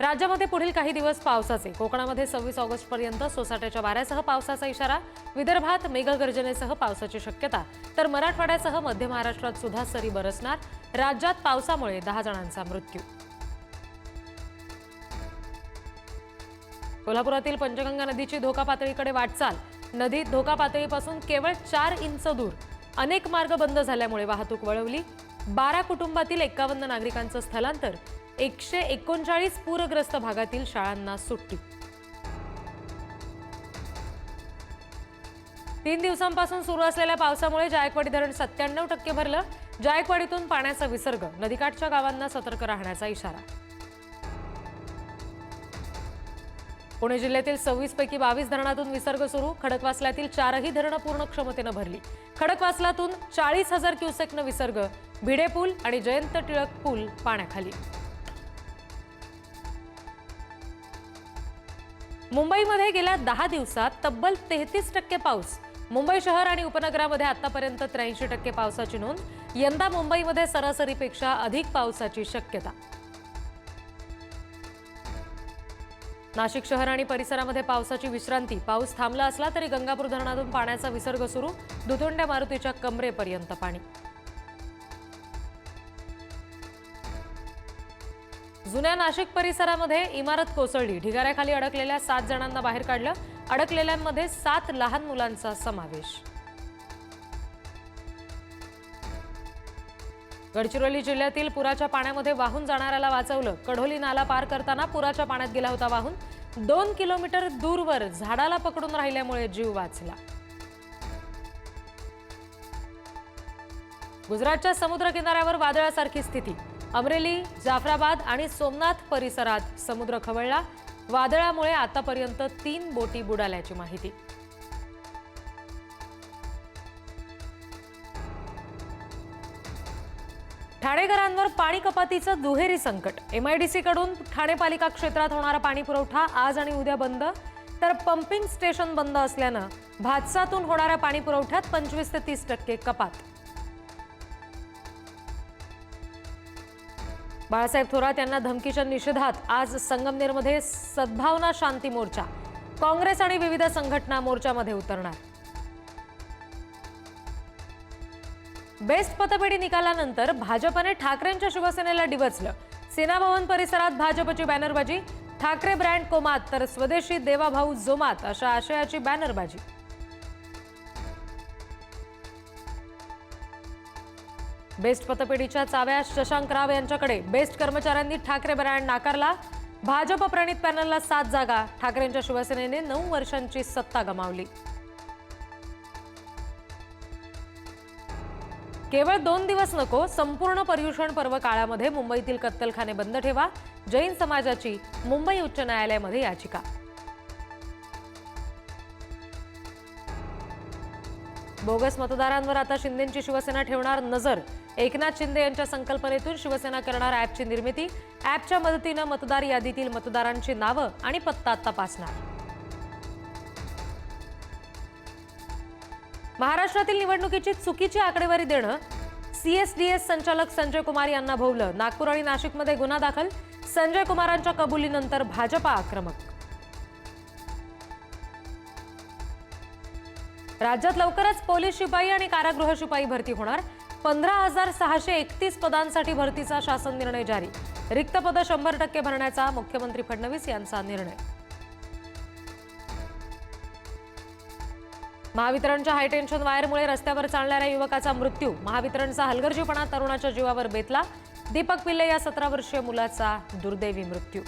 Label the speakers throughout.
Speaker 1: राज्यामध्ये पुढील काही दिवस पावसाचे. कोकणामध्ये सव्वीस ऑगस्ट पर्यंत सोसाट्याच्या वाऱ्यासह पावसाचा इशारा. विदर्भात मेघगर्जनेसह पावसाची शक्यता. तर मराठवाड्यासह मध्य महाराष्ट्रात सुद्धा सरी बरसणार. राज्यात पावसामुळे दहा जणांचा मृत्यू. कोल्हापुरातील पंचगंगा नदीची धोका पातळीकडे वाटचाल. नदीत धोका पातळीपासून केवळ चार इंच दूर. अनेक मार्ग बंद झाल्यामुळे वाहतूक वळवली. बारा कुटुंबातील एकावन्न नागरिकांचं स्थलांतर. एकशे एकोणचाळीस पूरग्रस्त भागातील शाळांना सुट्टी. तीन दिवसांपासून सुरू असलेल्या पावसामुळे जायकवाडी धरण सत्त्याण्णव टक्के भरलं. जायकवाडीतून पाण्याचा विसर्ग नदीकाठच्या गावांना सतर्क राहण्याचा इशारा. पुणे जिल्ह्यातील सव्वीस पैकी बावीस धरणातून विसर्ग सुरू. खडकवासल्यातील चारही धरणं पूर्ण क्षमतेनं भरली. खडकवासलातून चाळीस हजार क्युसेकनं विसर्ग भिडे पूल आणि जयंत टिळक पूल पाण्याखाली. मुंबईमध्ये गेल्या दहा दिवसात तब्बल तेहतीस टक्के पाऊस. मुंबई शहर आणि उपनगरामध्ये आतापर्यंत त्र्याऐंशी टक्के पावसाची नोंद. यंदा मुंबईमध्ये सरासरीपेक्षा अधिक पावसाची शक्यता. नाशिक शहर आणि परिसरामध्ये पावसाची विश्रांती. पाऊस थांबला असला तरी गंगापूर धरणातून पाण्याचा विसर्ग सुरू. दुतोंड्या मारुतीच्या कमरेपर्यंत पाणी. जुन्या नाशिक परिसरामध्ये इमारत कोसळली. ढिगाऱ्याखाली अडकलेल्या सात जणांना बाहेर काढलं. अडकलेल्यांमध्ये सात लहान मुलांचा समावेश. गडचिरोली जिल्ह्यातील पुराच्या पाण्यामध्ये वाहून जाणाऱ्याला वाचवलं. कढोली नाला पार करताना पुराच्या पाण्यात गेला होता वाहून. दोन किलोमीटर दूरवर झाडाला पकडून राहिल्यामुळे जीव वाचला. गुजरातच्या समुद्र किनाऱ्यावर वादळासारखी स्थिती. अमरेली जाफराबाद आणि सोमनाथ परिसरात समुद्र खवळला. वादळामुळे आतापर्यंत तीन बोटी बुडाल्याची माहिती. ठाणेकरांवर पाणी कपातीचं दुहेरी संकट. एमआयडीसीकडून ठाणे पालिका क्षेत्रात होणारा पाणी पुरवठा आज आणि उद्या बंद. तर पंपिंग स्टेशन बंद असल्यानं भातसातून होणाऱ्या पाणी पुरवठ्यात पंचवीस ते तीस टक्के कपात. बाळासाहेब थोरात यांना धमकीच्या निषेधात आज संगमनेरमध्ये सद्भावना शांती मोर्चा काँग्रेस आणि विविध संघटना मोर्चामध्ये उतरणार. बेस्ट पतपेढी निकालानंतर भाजपने ठाकरेंच्या शिवसेनेला डिवचलं सेना भवन परिसरात भाजपची बॅनरबाजी ठाकरे ब्रँड कोमात तर स्वदेशी देवाभाऊ जोमात अशा आशयाची बॅनरबाजी. बेस्ट पतपेढीच्या चाव्या शशांक राव यांच्याकडे. बेस्ट कर्मचाऱ्यांनी ठाकरे ब्रँड नाकारला. भाजप प्रणित पॅनलला सात जागा. ठाकरेंच्या शिवसेनेने नऊ वर्षांची सत्ता गमावली. केवळ दोन दिवस नको संपूर्ण पर्युषण पर्व काळामध्ये मुंबईतील कत्तलखाने बंद ठेवा. जैन समाजाची मुंबई उच्च न्यायालयामध्ये याचिका. बोगस मतदारांवर आता शिंदेची शिवसेना ठेवणार नजर. एकनाथ शिंदे यांच्या संकल्पनेतून शिवसेना करणार ॲपची निर्मिती. ॲपच्या मदतीनं मतदार यादीतील मतदारांची नावं आणि पत्ता तपासणार. महाराष्ट्रातील निवडणुकीची चुकीची आकडेवारी देणं. सीएसडीएस संचालक संजय कुमार यांना भोवलं. नागपूर आणि नाशिकमध्ये गुन्हा दाखल. संजय कुमारांच्या कबुलीनंतर भाजपा आक्रमक. राज्यात लवकरच पोलीस शिपाई आणि कारागृह शिपाई भरती होणार. पंधरा हजार सहाशे एकतीस पदांसाठी भरतीचा शासन निर्णय जारी. रिक्त पदं शंभर टक्के भरण्याचा मुख्यमंत्री फडणवीस यांचा निर्णय. महावितरणच्या हायटेन्शन वायरमुळे रस्त्यावर चालणाऱ्या युवकाचा मृत्यू. महावितरणचा हलगर्जीपणा तरुणाच्या जीवावर बेतला. दीपक पिल्ले या सतरा वर्षीय मुलाचा दुर्दैवी मृत्यू.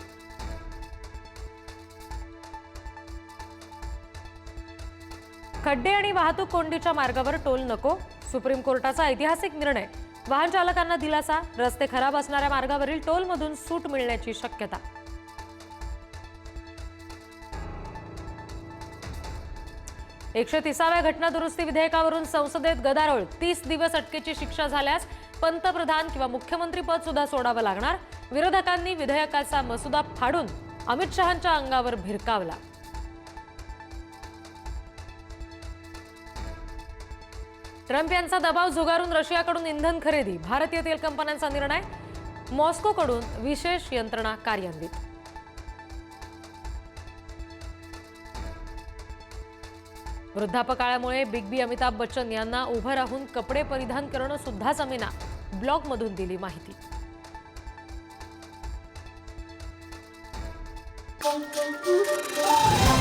Speaker 1: खड्डे आणि वाहतूक कोंडीच्या मार्गावर टोल नको. सुप्रीम कोर्टाचा ऐतिहासिक निर्णय. वाहन चालकांना दिलासा. रस्ते खराब असणाऱ्या मार्गावरील टोलमधून सूट मिळण्याची शक्यता. एकशे तिसाव्या घटना दुरुस्ती विधेयकावरून संसदेत गदारोळ. तीस दिवस अटकेची शिक्षा झाल्यास पंतप्रधान किंवा मुख्यमंत्री पद सुद्धा सोडावं लागणार. विरोधकांनी विधेयकाचा मसुदा फाडून अमित शहांच्या अंगावर भिरकावला. ट्रम्प यांचा दबाव झुगारून रशियाकडून इंधन खरेदी भारतीय तेल कंपन्यांचा निर्णय मॉस्कोकडून विशेष यंत्रणा कार्यान्वित वृद्धापकाळामुळे बिग बी अमिताभ बच्चन यांना उभं राहून कपडे परिधान करणं सुद्धा जमेना ब्लॉगमधून दिली माहिती Thank you.